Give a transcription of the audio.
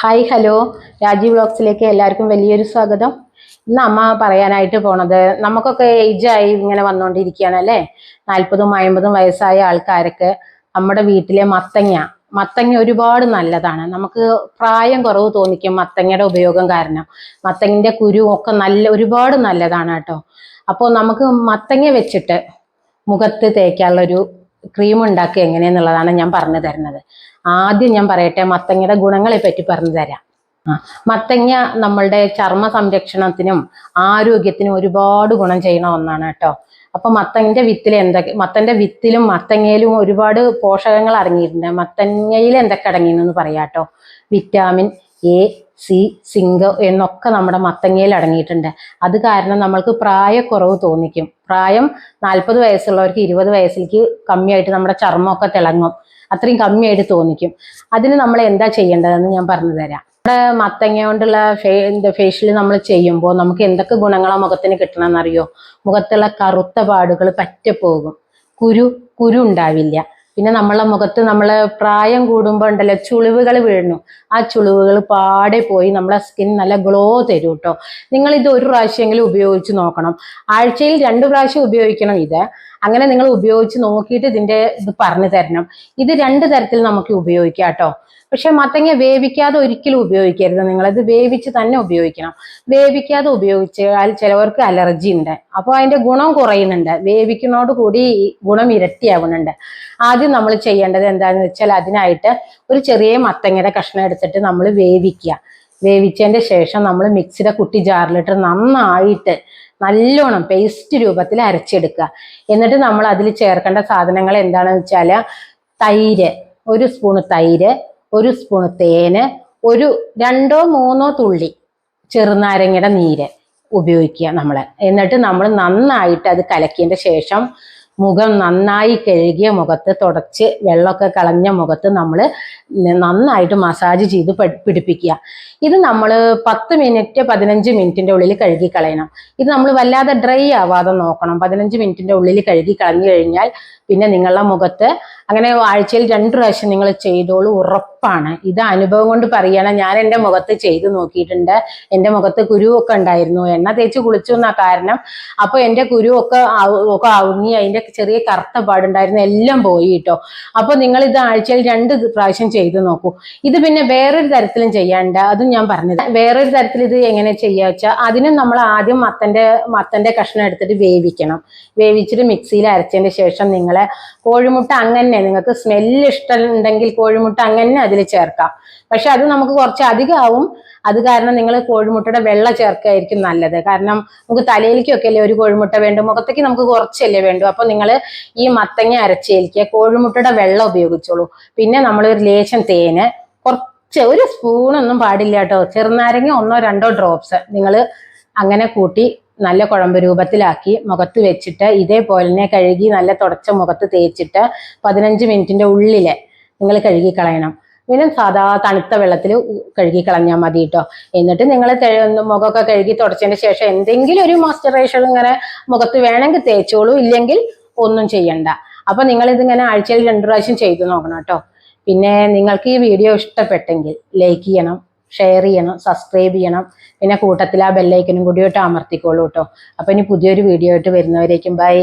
Hi hello Rajeev വ്ളോഗ്സിലേക്ക് എല്ലാവർക്കും വലിയൊരു സ്വാഗതം. ഇന്ന് അമ്മ പറയാനായിട്ട് പോണത് നമുക്കൊക്കെ ഏജായി ഇങ്ങനെ വന്നുകൊണ്ടിരിക്കുകയാണ് അല്ലേ? നാൽപ്പതും അമ്പതും വയസ്സായ ആൾക്കാർക്ക് നമ്മുടെ വീട്ടിലെ മത്തങ്ങ മത്തങ്ങ ഒരുപാട് നല്ലതാണ്. നമുക്ക് പ്രായം കുറവ് തോന്നിക്കും മത്തങ്ങയുടെ ഉപയോഗം കാരണം. മത്തങ്ങിന്റെ കുരു ഒക്കെ നല്ല ഒരുപാട് നല്ലതാണ് കേട്ടോ. അപ്പോൾ നമുക്ക് മത്തങ്ങ വെച്ചിട്ട് മുഖത്ത് തേക്കാനുള്ളൊരു ക്രീം ഉണ്ടാക്കുക എങ്ങനെയെന്നുള്ളതാണ് ഞാൻ പറഞ്ഞു തരുന്നത്. ആദ്യം ഞാൻ പറയട്ടെ മത്തങ്ങയുടെ ഗുണങ്ങളെ പറ്റി പറഞ്ഞു തരാം. മത്തങ്ങ നമ്മളുടെ ചർമ്മ സംരക്ഷണത്തിനും ആരോഗ്യത്തിനും ഒരുപാട് ഗുണം ചെയ്യുന്ന ഒന്നാണ് കേട്ടോ. അപ്പൊ മത്തങ്ങന്റെ വിത്തിൽ എന്തൊക്കെ മത്തന്റെ വിത്തിലും മത്തങ്ങയിലും ഒരുപാട് പോഷകങ്ങൾ അടങ്ങിയിട്ടുണ്ട്. മത്തങ്ങയിൽ എന്തൊക്കെ അടങ്ങിയെന്ന് പറയാട്ടോ വിറ്റാമിൻ എ സി സിങ്ക് എന്നൊക്കെ നമ്മുടെ മത്തങ്ങയിൽ അടങ്ങിയിട്ടുണ്ട്. അത് കാരണം നമ്മൾക്ക് പ്രായക്കുറവ് തോന്നിക്കും. പ്രായം നാൽപ്പത് വയസ്സുള്ളവർക്ക് ഇരുപത് വയസ്സിലേക്ക് കമ്മിയായിട്ട് നമ്മുടെ ചർമ്മമൊക്കെ തിളങ്ങും. അത്രയും കമ്മിയായിട്ട് തോന്നിക്കും. അതിന് നമ്മൾ എന്താ ചെയ്യേണ്ടതെന്ന് ഞാൻ പറഞ്ഞു തരാം. നമ്മുടെ മത്തങ്ങ കൊണ്ടുള്ള ഫേഷ്യൽ നമ്മൾ ചെയ്യുമ്പോൾ നമുക്ക് എന്തൊക്കെ ഗുണങ്ങളാണ് മുഖത്തിന് കിട്ടണമെന്നറിയോ മുഖത്തുള്ള കറുത്ത പാടുകൾ പറ്റപ്പോകും. കുരു കുരു ഉണ്ടാവില്ല. പിന്നെ നമ്മളെ മുഖത്ത് നമ്മളെ പ്രായം കൂടുമ്പോൾ ഉണ്ടല്ലോ ചുളിവുകൾ വീഴുന്നു. ആ ചുളിവുകൾ പാടെ പോയി നമ്മളെ സ്കിൻ നല്ല ഗ്ലോ തരും കേട്ടോ നിങ്ങൾ ഇത് ഒരു പ്രാവശ്യമെങ്കിലും ഉപയോഗിച്ച് നോക്കണം. ആഴ്ചയിൽ രണ്ട് പ്രാവശ്യം ഉപയോഗിക്കണം ഇത്. അങ്ങനെ നിങ്ങൾ ഉപയോഗിച്ച് നോക്കിയിട്ട് ഇതിന്റെ ഇത് പറഞ്ഞു തരണം. ഇത് രണ്ട് തരത്തിൽ നമുക്ക് ഉപയോഗിക്കാം കേട്ടോ പക്ഷെ മത്തങ്ങ വേവിക്കാതെ ഒരിക്കലും ഉപയോഗിക്കരുത് നിങ്ങൾ. നിങ്ങളത് വേവിച്ച് തന്നെ ഉപയോഗിക്കണം. വേവിക്കാതെ ഉപയോഗിച്ചാൽ ചിലവർക്ക് അലർജി ഉണ്ട്. അപ്പോൾ അതിന്റെ ഗുണം കുറയുന്നുണ്ട്. വേവിക്കുന്നതോട് കൂടി ഗുണം ഇരട്ടിയാവുന്നുണ്ട്. ആദ്യം നമ്മൾ ചെയ്യേണ്ടത് എന്താണെന്ന് വെച്ചാൽ അതിനായിട്ട് ഒരു ചെറിയ മത്തങ്ങയുടെ കഷ്ണം എടുത്തിട്ട് നമ്മൾ വേവിക്കുക. വേവിച്ചതിന്റെ ശേഷം നമ്മൾ മിക്സിയുടെ കുട്ടി ജാറിലിട്ട് നന്നായിട്ട് നല്ലോണം പേസ്റ്റ് രൂപത്തിൽ അരച്ചെടുക്കുക. എന്നിട്ട് നമ്മൾ അതിൽ ചേർക്കേണ്ട സാധനങ്ങൾ എന്താണെന്ന് വെച്ചാൽ തൈര്. ഒരു സ്പൂണ് തൈര്. ഒരു സ്പൂൺ തേന് ഒരു രണ്ടോ മൂന്നോ തുള്ളി ചെറുനാരങ്ങയുടെ നീര് ഉപയോഗിക്കുക നമ്മൾ എന്നിട്ട് നമ്മൾ നന്നായിട്ട് അത് കലക്കിയതിന്റെ ശേഷം മുഖം നന്നായി കഴുകിയ മുഖത്ത് തുടച്ച് വെള്ളമൊക്കെ കളഞ്ഞ മുഖത്ത് നമ്മൾ നന്നായിട്ട് മസാജ് ചെയ്ത് പിടിപ്പിക്കുക. ഇത് നമ്മൾ പത്ത് മിനിറ്റ് പതിനഞ്ച് മിനിറ്റിന്റെ ഉള്ളിൽ കഴുകി കളയണം. ഇത് നമ്മൾ വല്ലാതെ ഡ്രൈ ആവാതെ നോക്കണം. പതിനഞ്ച് മിനിറ്റിന്റെ ഉള്ളിൽ കഴുകി കളഞ്ഞു കഴിഞ്ഞാൽ പിന്നെ നിങ്ങളുടെ മുഖത്ത് അങ്ങനെ ആഴ്ചയിൽ രണ്ട് പ്രാവശ്യം നിങ്ങൾ ചെയ്തോളൂ ഉറപ്പാണ്. ഇത് അനുഭവം കൊണ്ട് പറയണം. ഞാൻ എന്റെ മുഖത്ത് ചെയ്തു നോക്കിയിട്ടുണ്ട്. എന്റെ മുഖത്ത് കുരുവൊക്കെ ഉണ്ടായിരുന്നു. എണ്ണ തേച്ച് കുളിച്ചു എന്നാ കാരണം. അപ്പൊ എന്റെ കുരുവൊക്കെ ഒക്കെ അവുങ്ങി അതിന്റെ ചെറിയ കറുത്ത പാടുണ്ടായിരുന്നു. എല്ലാം പോയി കേട്ടോ. അപ്പൊ നിങ്ങൾ ഇത് ആഴ്ചയിൽ രണ്ട് പ്രാവശ്യം ചെയ്തു നോക്കൂ. ഇത് പിന്നെ വേറൊരു തരത്തിലും ചെയ്യാണ്ട് അതും ഞാൻ പറഞ്ഞത് വേറൊരു തരത്തിൽ ഇത് എങ്ങനെ ചെയ്യുക വെച്ചാൽ അതിനും നമ്മൾ ആദ്യം മത്തന്റെ മത്തന്റെ കഷ്ണം എടുത്തിട്ട് വേവിക്കണം. വേവിച്ചിട്ട് മിക്സിയിൽ അരച്ചതിന് ശേഷം നിങ്ങൾ കോഴിമുട്ട അങ്ങനെ നിങ്ങൾക്ക് സ്മെല്ല് ഇഷ്ടമുണ്ടെങ്കിൽ കോഴിമുട്ട അങ്ങനെ അതിൽ ചേർക്കാം. പക്ഷെ അത് നമുക്ക് കുറച്ച് അധികമാവും. അത് കാരണം നിങ്ങൾ കോഴിമുട്ടയുടെ വെള്ള ചേർക്കായിരിക്കും നല്ലത്. കാരണം നമുക്ക് തലയിലേക്കൊക്കെ അല്ലേ ഒരു കോഴിമുട്ട വേണ്ടു? മുഖത്തേക്ക് നമുക്ക് കുറച്ചല്ലേ വേണ്ടു? അപ്പൊ നിങ്ങൾ ഈ മത്തങ്ങ അരച്ചേൽക്കുക. കോഴിമുട്ടയുടെ വെള്ളം ഉപയോഗിച്ചോളൂ. പിന്നെ നമ്മളൊരു ലേശം തേന്. കുറച്ച് ഒരു സ്പൂണൊന്നും പാടില്ല കേട്ടോ. ചെറുനാരങ്ങ ഒന്നോ രണ്ടോ ഡ്രോപ്സ് നിങ്ങൾ അങ്ങനെ കൂട്ടി നല്ല കുഴമ്പ് രൂപത്തിലാക്കി മുഖത്ത് വെച്ചിട്ട് ഇതേപോലെ കഴുകി നല്ല തുടച്ച മുഖത്ത് തേച്ചിട്ട് പതിനഞ്ച് മിനിറ്റിന്റെ ഉള്ളിൽ നിങ്ങൾ കഴുകി കളയണം പിന്നെ സാധാ തണുത്ത വെള്ളത്തിൽ കഴുകി കളഞ്ഞാൽ മതി കേട്ടോ എന്നിട്ട് നിങ്ങൾ മുഖമൊക്കെ കഴുകി തുടച്ചതിന് ശേഷം എന്തെങ്കിലും ഒരു മോയ്സ്ചറൈസർ ഇങ്ങനെ മുഖത്ത് വേണമെങ്കിൽ തേച്ചോളൂ ഇല്ലെങ്കിൽ ഒന്നും ചെയ്യണ്ട. അപ്പൊ നിങ്ങൾ ഇതിങ്ങനെ ആഴ്ചയിൽ രണ്ടു പ്രാവശ്യം ചെയ്തു നോക്കണം കേട്ടോ പിന്നെ നിങ്ങൾക്ക് ഈ വീഡിയോ ഇഷ്ടപ്പെട്ടെങ്കിൽ ലൈക്ക് ചെയ്യണം ഷെയർ ചെയ്യണം സബ്സ്ക്രൈബ് ചെയ്യണം. പിന്നെ കൂട്ടത്തിൽ ആ ബെല്ലൈക്കനും കൂടി ഇട്ട് അമർത്തിക്കോളൂ കേട്ടോ അപ്പം ഇനി പുതിയൊരു വീഡിയോ ആയിട്ട് വരുന്നവരേക്കും ബൈ